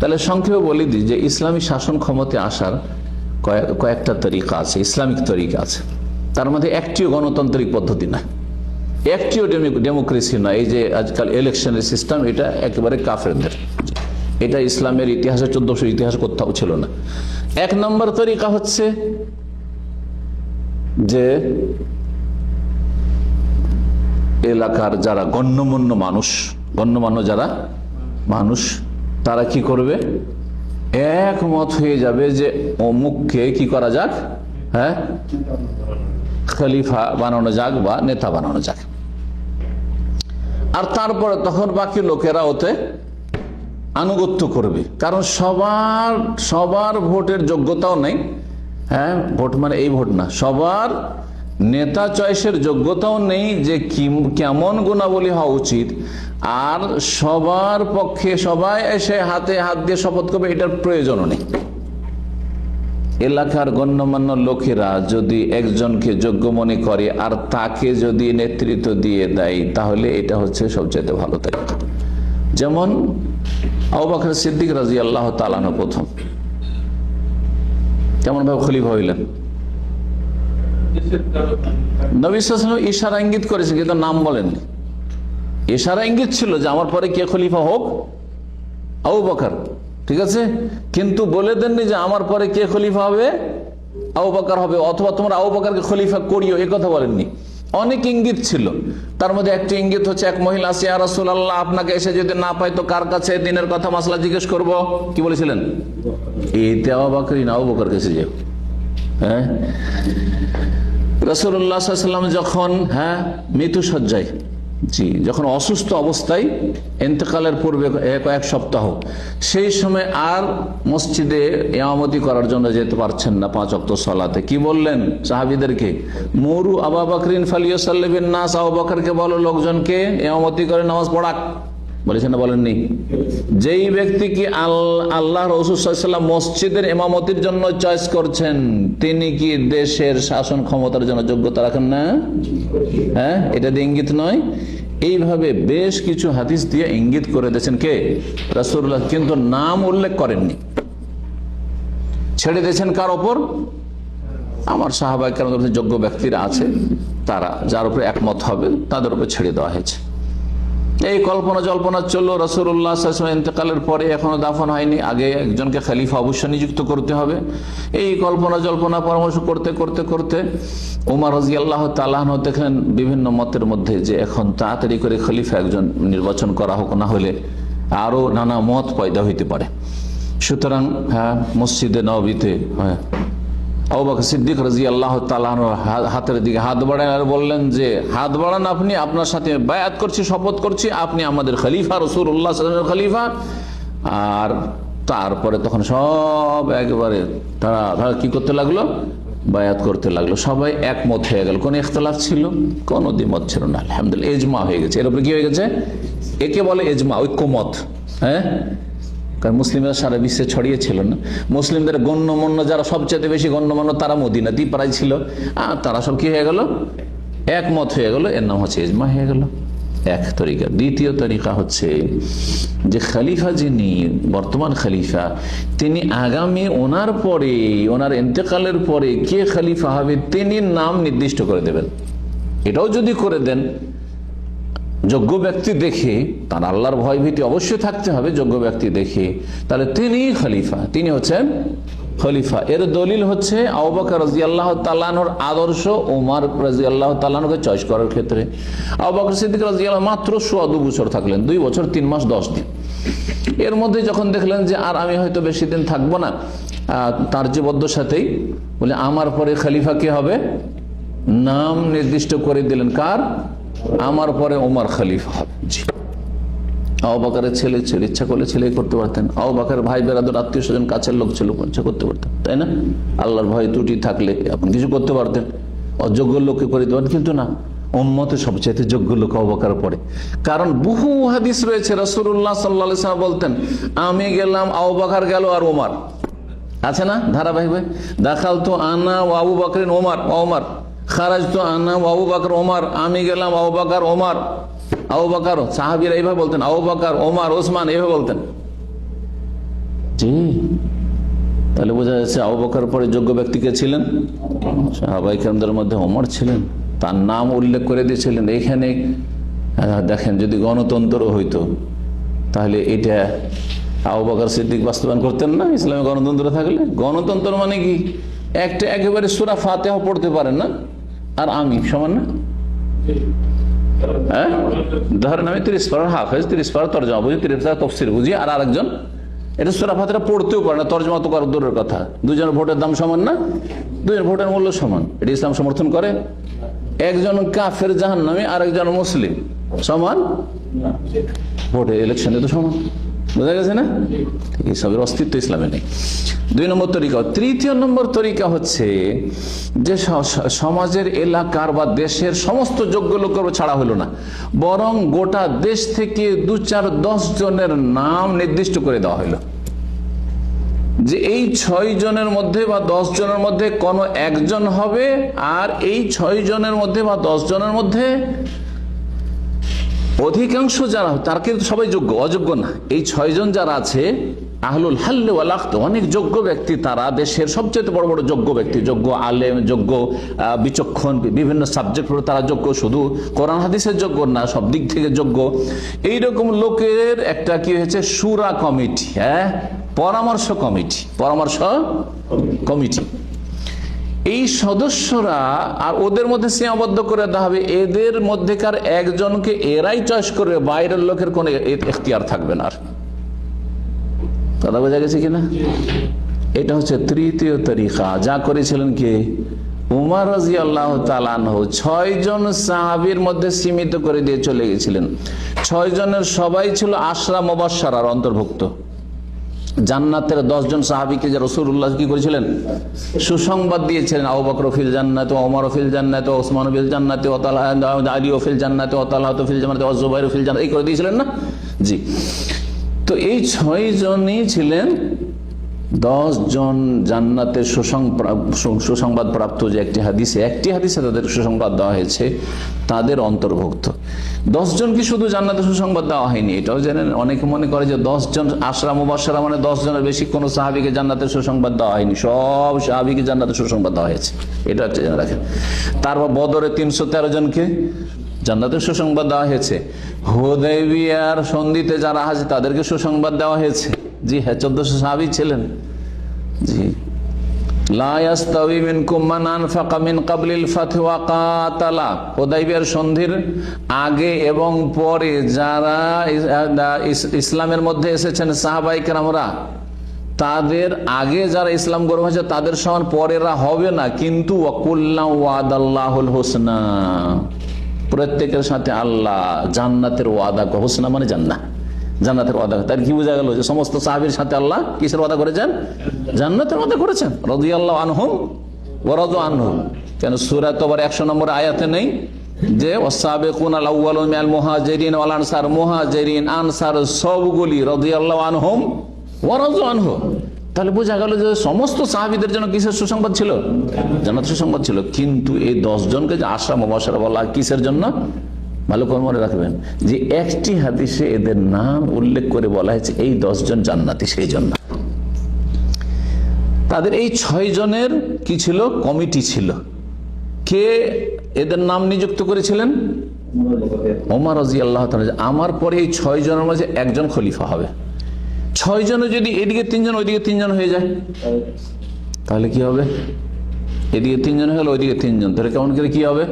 তাহলে সংক্ষেপে বলে দিই যে ইসলামী শাসন ক্ষমতায় আসার কয়েক- কয়েকটা তরিকা আছে, ইসলামিক তরিকা আছে। তার মধ্যে একটিও গণতান্ত্রিক পদ্ধতি না। একটিও ডেমোক্রেসি না। এই যে আজকাল ইলেকশনের সিস্টেম, এটা একেবারে কাফেরদের। এটা ইসলামের ইতিহাসে চোদ্দশো ইতিহাস কোথাও ছিল না। এক নম্বর তরিকা হচ্ছে যে এলাকার যারা গণ্যমান্য মানুষ, গণ্যমান্য যারা মানুষ তারা কি করবে? একমত হয়ে যাবে যে অমুককে কি করা যাক? হ্যাঁ? খলিফা বানানো যাক বা নেতা বানানো যাক। আর তারপরে তখন বাকি লোকেরা ওতে আনুগত্য করবে। কারণ সবার সবার ভোটের যোগ্যতাও নেই। হ্যাঁ? ভোট মানে এই ভোট না। সবার নেতা চয়েসের যোগ্যতাও নেই যে কেমন গুণাবলী হওয়া উচিত। আর সবার পক্ষে সবাই এসে হাতে হাত দিয়ে শপথ করবে, এটার প্রয়োজনও নেই। এলাকার গণ্যমান্য লোকেরা যদি একজনকে যোগ্য মনে করে আর তাকে যদি নেতৃত্ব দিয়ে দেয়, তাহলে এটা হচ্ছে সবচেয়ে ভালো তালিকা যেমন আবাকর সিদ্দিক রাজি আল্লাহ তালানো প্রথম। কেমন ভাবে খলিফা হইলেন? ইশারা ইঙ্গিত কিন্তু নাম বলেননি। ইশারা ইঙ্গিত ছিল যে আমার পরে কে খলিফা হোক? আবু বকর। ঠিক আছে? কিন্তু বলে দেননি যে আমার পরে কে খলিফা হবে? আবু বকর হবে, অথবা তোমরা আবু বকরকে খলিফা করিও, এ কথা বলেননি। অনেক ইঙ্গিত ছিল। তার মধ্যে একটি ইঙ্গিত হচ্ছে, এক মহিলা আছে রাসুল আল্লাহ আপনাকে এসে যদি না পাই তো কার কাছে দিনের কথা মাসলা জিজ্ঞেস করব? কি বলেছিলেন? এতে আবু বকরই না বকর কাছে যেও। হ্যাঁ? রসুল্লাহাম যখন হ্যাঁ মৃত্যু জি, যখন অসুস্থ অবস্থায় এতেকালের পূর্বে কয়েক সপ্তাহ, সেই সময় আর মসজিদে এমামতি করার জন্য যেতে পারছেন না পাঁচ অক্ত সলাতে। কি বললেন সাহাবিদেরকে? মরু আবা বকরিন ফালিয়াসাল্লিবিন নাস, আবু বকরকে বলো, লোকজনকে এমামতি করে নামাজ পড়াক। বলেছেন না বলেননি? যেই ব্যক্তি কি আল- আল্লাহ রসুল্লাহ মসজিদের ইমামতির জন্য চয়েস করছেন, তিনি কি দেশের শাসন ক্ষমতার জন্য যোগ্যতা রাখেন না? হ্যাঁ এটা দিয়ে ইঙ্গিত নয়। এইভাবে বেশ কিছু হাদিস দিয়ে ইঙ্গিত করে দিয়েছেন কে? রাসুল্লাহ কিন্তু নাম উল্লেখ করেননি। ছেড়ে দিয়েছেন কার ওপর? আমার সাহাবাই কেন যোগ্য ব্যক্তিরা আছে, তারা, যার উপরে একমত হবে, তাদের উপরে ছেড়ে দেওয়া হয়েছে। এই কল্পনা জল্পনা চলল রসুল্লাহ ইন্তেকালের পরে এখনও দাফন হয়নি। আগে একজনকে খালিফা অবশ্য নিযুক্ত করতে হবে। এই কল্পনা জল্পনা পরামর্শ করতে করতে করতে উমার রাজি আল্লাহ দেখলেন বিভিন্ন মতের মধ্যে যে এখন তাড়াতাড়ি করে খলিফা একজন নির্বাচন করা হোক, না হলে আরও নানা মত পয়দা হইতে পারে। সুতরাং হ্যাঁ মসজিদে নবীতে হ্যাঁ আবুবাকর সিদ্দিক রাজি আল্লাহ তালাহর হাতের দিকে হাত বাড়ান আর বললেন যে, হাত বাড়ান আপনি, আপনার সাথে বায়াত করছি, শপথ করছি, আপনি আমাদের খলিফা রসুল উল্লাহ খলিফা। আর তারপরে তখন সব একেবারে তারা তারা কি করতে লাগল? বায়াত করতে লাগল। সবাই একমত হয়ে গেল। কোন ইখতলাফ ছিল? কোন দ্বিমত ছিল না। আলহামদুলিল্লাহ এজমা হয়ে গেছে। এর উপরে কি হয়ে গেছে? একে বলে এজমা ঐক্যমত। হ্যাঁ? কারণ মুসলিমরা সারা বিশ্বে ছড়িয়েছিল না। মুসলিমদের গণ্যমান্য যারা সবচেয়ে বেশি গণ্যমান্য তারা মদিনাতেই প্রায় ছিল। আর তারা সব কি হয়ে গেল? একমত হয়ে গেল, এর নাম হচ্ছে ইজমা হয়ে গেল। এক তরিকা। দ্বিতীয় তরিকা হচ্ছে যে খালিফা যিনি, বর্তমান খালিফা, তিনি আগামী ওনার পরে, ওনার এতেকালের পরে কে খালিফা হবে, তিনি নাম নির্দিষ্ট করে দেবেন। এটাও যদি করে দেন যোগ্য ব্যক্তি দেখে তার আল্লাহর ভয় ভীতি অবশ্যই থাকতে হবে, যোগ্য ব্যক্তি দেখে। তাহলে তিনি খলিফা, তিনি হচ্ছেন খলিফা। এর দলিল হচ্ছে আবাকর রাজি আল্লাহ তালানোর আদর্শ ওমার রাজি আল্লাহ তালানকে চয়েস করার ক্ষেত্রে। আবাকর সিদ্দিক রাজি আল্লাহ মাত্র সোয়া দু বছর থাকলেন, দুই বছর, তিন মাস, দশ দিন। এর মধ্যে যখন দেখলেন যে আর আমি হয়তো বেশি দিন থাকব না তার জীবদ্দ সাথেই বলে, আমার পরে খলিফা কে হবে? নাম নির্দিষ্ট করে দিলেন কার? আমার পরে ওমর খলিফা হবে। জি। আবাকারের ছেলে ছেলে, ইচ্ছা করলে ছেলে করতে পারতেন। আবাকার ভাই, বেরাদর, আত্মীয় স্বজন, কাছের লোক ছিল, ইচ্ছা করতে পারতেন, তাই না? আল্লাহর ভয়, ত্রুটি থাকলে আপনি কিছু করতে পারতেন। অযোগ্য লোককে করে দিতে পারতেন, কিন্তু না। উম্মতে সবচাইতে যোগ্য লোক অবাকার পড়ে কারণ বহু হাদিস রয়েছে রসুল্লাহ সাল্লা বলতেন, আমি গেলাম আবাকার গেল আর ওমার। আছে না ধারাবাহিক ভাই দেখাল তো আনা ও আবু বাকরিন ওমার। ওমার। খারাজ তো আনা আবু বাকর ওমার, আমি গেলাম আবু বাকার ওমার। আবু বাকার, সাহাবিরা এইভাবে বলতেন, আবু বাকার, ওমার, ওসমান এইভাবে বলতেন। জি, তাহলে বোঝা যাচ্ছে আবু বকর পরে যোগ্য ব্যক্তি কে ছিলেন? সাহাবাইকারদের মধ্যে অমর ছিলেন। তার নাম উল্লেখ করে দিয়েছিলেন, এখানে দেখেন, যদি গণতন্ত্র হইতো, তাহলে এটা আবু সিদ্দিক বাস্তবায়ন করতেন না? ইসলামে গণতন্ত্র থাকলে? গণতন্ত্র মানে কি? একটা একেবারে সুরা ফাতেহা পড়তে পারেন না? আর আমি সমান না? হ্যাঁ? ধরেন আমি তিরিশ পাড়ার হাফেজ তিরিশ পাড়ার তর্জমা বুঝি, তিরিশ পাড়ার তফসির বুঝি, আর আরেকজন, এটা সুরা ফাতেহা পড়তেও পারে না, তর্জমা তো করার দূরের কথা। দুজনের ভোটের দাম সমান না? দুজনের ভোটের মূল্য সমান। এটা ইসলাম সমর্থন করে। একজন কাফের জাহান নামে আরেকজন মুসলিম। সমান? ভোটে ইলেকশনে তো সমান। বোঝা গেছে না? এইসবের অস্তিত্ব ইসলামে নেই। দুই নম্বর তরিকা। তৃতীয় নম্বর তরিকা হচ্ছে যে সমাজের এলাকার বা দেশের সমস্ত যোগ্য লোকের ছাড়া হলো না। বরং গোটা দেশ থেকে দু চার দশ জনের নাম নির্দিষ্ট করে দেওয়া হলো। যে এই ছয় জনের মধ্যে বা দশ জনের মধ্যে কোনো একজন হবে আর এই ছয় জনের মধ্যে বা দশ জনের মধ্যে অধিকাংশ যারা, তার কিন্তু সবাই যোগ্য, অযোগ্য না। এই ছয়জন যারা আছে, আহলুল হাল্লে অনেক যোগ্য ব্যক্তি তারা দেশের সবচেয়ে বড় বড় যোগ্য ব্যক্তি, যোগ্য আলেম, যোগ্য বিচক্ষণ বিভিন্ন সাবজেক্ট তারা যোগ্য, শুধু কোরআন হাদিসের যোগ্য না, সব দিক থেকে যোগ্য। এইরকম লোকের একটা কি হয়েছে, সুরা কমিটি হ্যাঁ? পরামর্শ কমিটি পরামর্শ কমিটি। এই সদস্যরা আর ওদের মধ্যে সীমাবদ্ধ করে দেওয়া হবে। এদের মধ্যেকার একজনকে এরাই চয়েস করবে, বাইরের লোকের কোনো এখতিয়ার থাকবে না আর। কথা বোঝা গেছে কিনা? এটা হচ্ছে তৃতীয় তরিকা। যা করেছিলেন কি? উমার রাজি আল্লাহ ছয় জন সাহাবির মধ্যে সীমিত করে দিয়ে চলে গেছিলেন। ছয় জনের সবাই ছিল আশরা মোবাসার অন্তর্ভুক্ত। জান্নাতের দশজন সাহাবিকে যে রসুল্লাহ কি করেছিলেন? সুসংবাদ দিয়েছিলেন, আবু বকর ফিল জান্নাত, ওমর ফিল জান্নাত, ওসমান ফিল জান্নাত আলী ফিল জান্নাত ওতালাহ ফিল জান্নাতে রফিল ফিল জান্নাত, এই করে দিয়েছিলেন না? জি। তো এই ছয় জনই ছিলেন দশ জন জান্নাতের সুসংবাদ প্রাপ্ত যে একটি হাদিসে একটি হাদিসে তাদের সুসংবাদ দেওয়া হয়েছে, তাদের অন্তর্ভুক্ত। দশ জন কি শুধু জান্নাতের সুসংবাদ দেওয়া হয়নি? এটাও জানেন অনেকে মনে করে যে দশ জন আশরা মুবাসরা মানে জনের বেশি কোনো সাহাবিকে জান্নাতের সুসংবাদ দেওয়া হয়নি। সব সাহাবিকে জান্নাতের সুসংবাদ দেওয়া হয়েছে। এটা জেনে রাখেন। তারপর বদরে তিনশো তেরো জনকে জান্নাতের সুসংবাদ দেওয়া হয়েছে। হোদেবিয়ার সন্ধিতে যারা আছে তাদেরকে সুসংবাদ দেওয়া হয়েছে। জি হ্যাঁ চোদ্দশো সাহাবি ছিলেন। জি। সন্ধির আগে এবং পরে যারা ইসলামের মধ্যে এসেছেন সাহাবাই কেরামরা, তাদের আগে যারা ইসলাম গ্রহণ হয়েছে, তাদের সমান পরেরা হবে না। কিন্তু হোসনা। প্রত্যেকের সাথে আল্লাহ জান্নাতের ওয়াদা হোসনা মানে জান্নাত। জান্নাতের ওয়াদা। তার কি বোঝা গেল যে সমস্ত সাহাবির সাথে আল্লাহ কিসের ওয়াদা করেছেন? জান্নাতের ওয়াদা করেছেন। রদি আল্লাহ আনহুম ওরাদ আনহুম। কেন সুরা তো আবার একশো নম্বর আয়াতে নেই? যে ওয়াল আনসার আনসার সবগুলি রাদিয়াল্লাহু আনহুম তাহলে বোঝা গেল যে সমস্ত সাহাবিদের জন্য কিসের সুসংবাদ ছিল? জান্নাত ছিল। কিন্তু এই দশ জনকে যে আশরা বলা কিসের জন্য? ভালো করে মনে রাখবেন যে একটি হাদিসে এদের নাম উল্লেখ করে বলা হয়েছে, এই দশজন জান্নাতি, সেই জন্য। তাদের এই ছয় জনের কি ছিল? কমিটি ছিল। কে এদের নাম নিযুক্ত করেছিলেন? ওমর রাজি আল্লাহ আমার পরে এই ছয় জনের মাঝে একজন খলিফা হবে। ছয় জনে যদি এদিকে তিনজন, ওইদিকে তিনজন হয়ে যায়। তাহলে কি হবে? এদিকে তিনজন হলো ওইদিকে তিনজন। তাহলে কেমন করে কি হবে?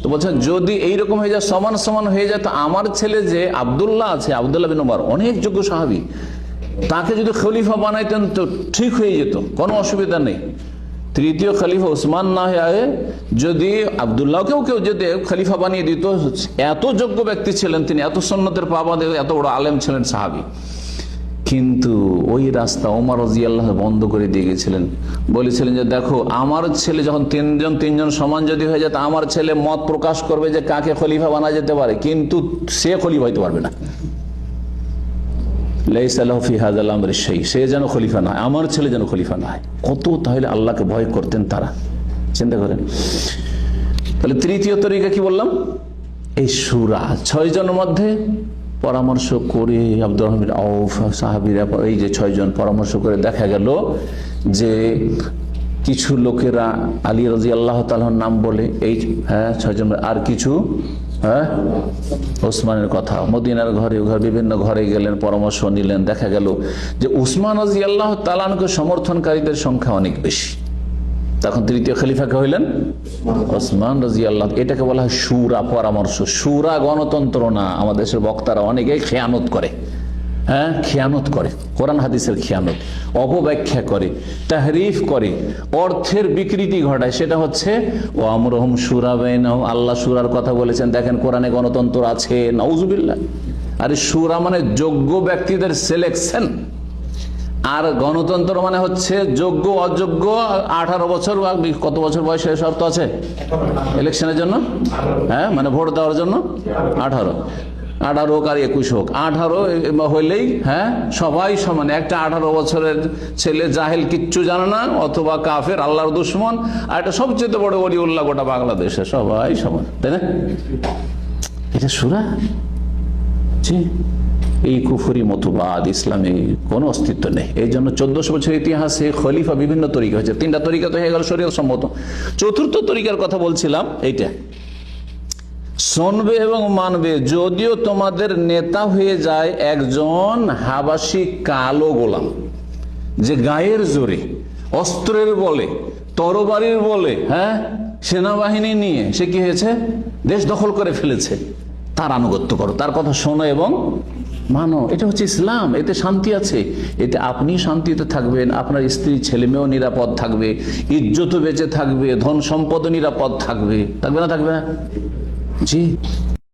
তো বলছেন যদি এইরকম হয়ে যায়, সমান সমান হয়ে যায়, তো আমার ছেলে যে আবদুল্লাহ আছে, আবদুল্লাহ বিন ওমর, অনেক যোগ্য সাহাবি, তাকে যদি খলিফা বানাইতেন, তো ঠিক হয়ে যেত, কোনো অসুবিধা নেই। তৃতীয় খলিফা ওসমান না হয়ে যদি আবদুল্লাহকেও কেউ যদি খলিফা বানিয়ে দিত, এত যোগ্য ব্যক্তি ছিলেন তিনি, এত সন্ন্যতের পাবা এত বড় আলেম ছিলেন সাহাবি। কিন্তু ওই রাস্তা ওমর রাজিয়াল্লাহ বন্ধ করে দিয়ে গেছিলেন। বলেছিলেন যে, দেখো, আমার ছেলে যখন তিনজন তিনজন সমান যদি হয়ে যায় আমার ছেলে মত প্রকাশ করবে যে, কাকে খলিফা বানা যেতে পারে। কিন্তু সে খলিফা হইতে পারবে না। সে যেন খলিফা না আমার ছেলে যেন খলিফা না হয়। কত তাহলে আল্লাহকে ভয় করতেন তারা। চিন্তা করেন। তাহলে তৃতীয় তরিকা কি বললাম? এই সুরা। ছয় জনের মধ্যে পরামর্শ করে আব্দুর রহমান আউফ সাহাবিরা এই যে ছয়জন পরামর্শ করে দেখা গেল যে কিছু লোকেরা আলী রাজি আল্লাহ তালার নাম বলে, এই হ্যাঁ ছয়জন আর কিছু হ্যাঁ ওসমানের কথা। মদিনার ঘরে, ঘর, বিভিন্ন ঘরে গেলেন, পরামর্শ নিলেন। দেখা গেল যে উসমান রাজি আল্লাহ তালানকে সমর্থনকারীদের সংখ্যা অনেক বেশি। তখন তৃতীয় খলিফাকে হইলেন? ওসমান রাজি আল্লাহ এটাকে বলা হয় সুরা পরামর্শ। সুরা গণতন্ত্র না, আমাদের দেশের বক্তারা অনেকেই খেয়ানত করে। হ্যাঁ খেয়ানত করে। কোরআন হাদিসের খেয়ানত। অপব্যাখ্যা করে, তাহরিফ করে, অর্থের বিকৃতি ঘটায়। সেটা হচ্ছে ও আমরহম সুরা বেনাও আল্লাহ সুরার কথা বলেছেন, দেখেন কোরআনে গণতন্ত্র আছে, নাউজুবিল্লাহ। আরে সুরা মানে যোগ্য ব্যক্তিদের সিলেকশন আর গণতন্ত্র মানে হচ্ছে যোগ্য, অযোগ্য, আঠারো বছর বা কত বছর বয়সে শর্ত আছে? ইলেকশনের জন্য? হ্যাঁ মানে ভোট দেওয়ার জন্য? আঠারো। আঠারো হোক আর একুশ হোক। আঠারো হইলেই হ্যাঁ সবাই সমান। একটা আঠারো বছরের ছেলে জাহেল কিচ্ছু জানে না, অথবা কাফের, আল্লাহর দুশ্মন, আর একটা সবচেয়ে বড় বড়ি উল্লাহ গোটা বাংলাদেশে। সবাই সমান। তাই না? এটা সুরা? জি এই কুফুরি মতবাদ, ইসলামে কোনো অস্তিত্ব নেই। এই জন্য চোদ্দশো বছর ইতিহাসে খলিফা বিভিন্ন তরিকা হয়েছে। তিনটা তরিকা তো হয়ে গেল শরীর সম্মত। চতুর্থ তরিকার কথা বলছিলাম, এইটা। শুনবে এবং মানবে, যদিও তোমাদের নেতা হয়ে যায় একজন হাবাসি কালো গোলাম, যে গায়ের জোরে, অস্ত্রের বলে, তরবারির বলে হ্যাঁ? সেনাবাহিনী নিয়ে সে কি হয়েছে? দেশ দখল করে ফেলেছে। তার আনুগত্য করো, তার কথা শোনো এবং মানো, এটা হচ্ছে ইসলাম, এতে শান্তি আছে। এতে আপনি শান্তিতে থাকবেন, আপনার স্ত্রী ছেলে মেয়েও নিরাপদ থাকবে, ইজ্জতও বেঁচে থাকবে, ধন সম্পদও নিরাপদ থাকবে। থাকবে না থাকবে না? জি।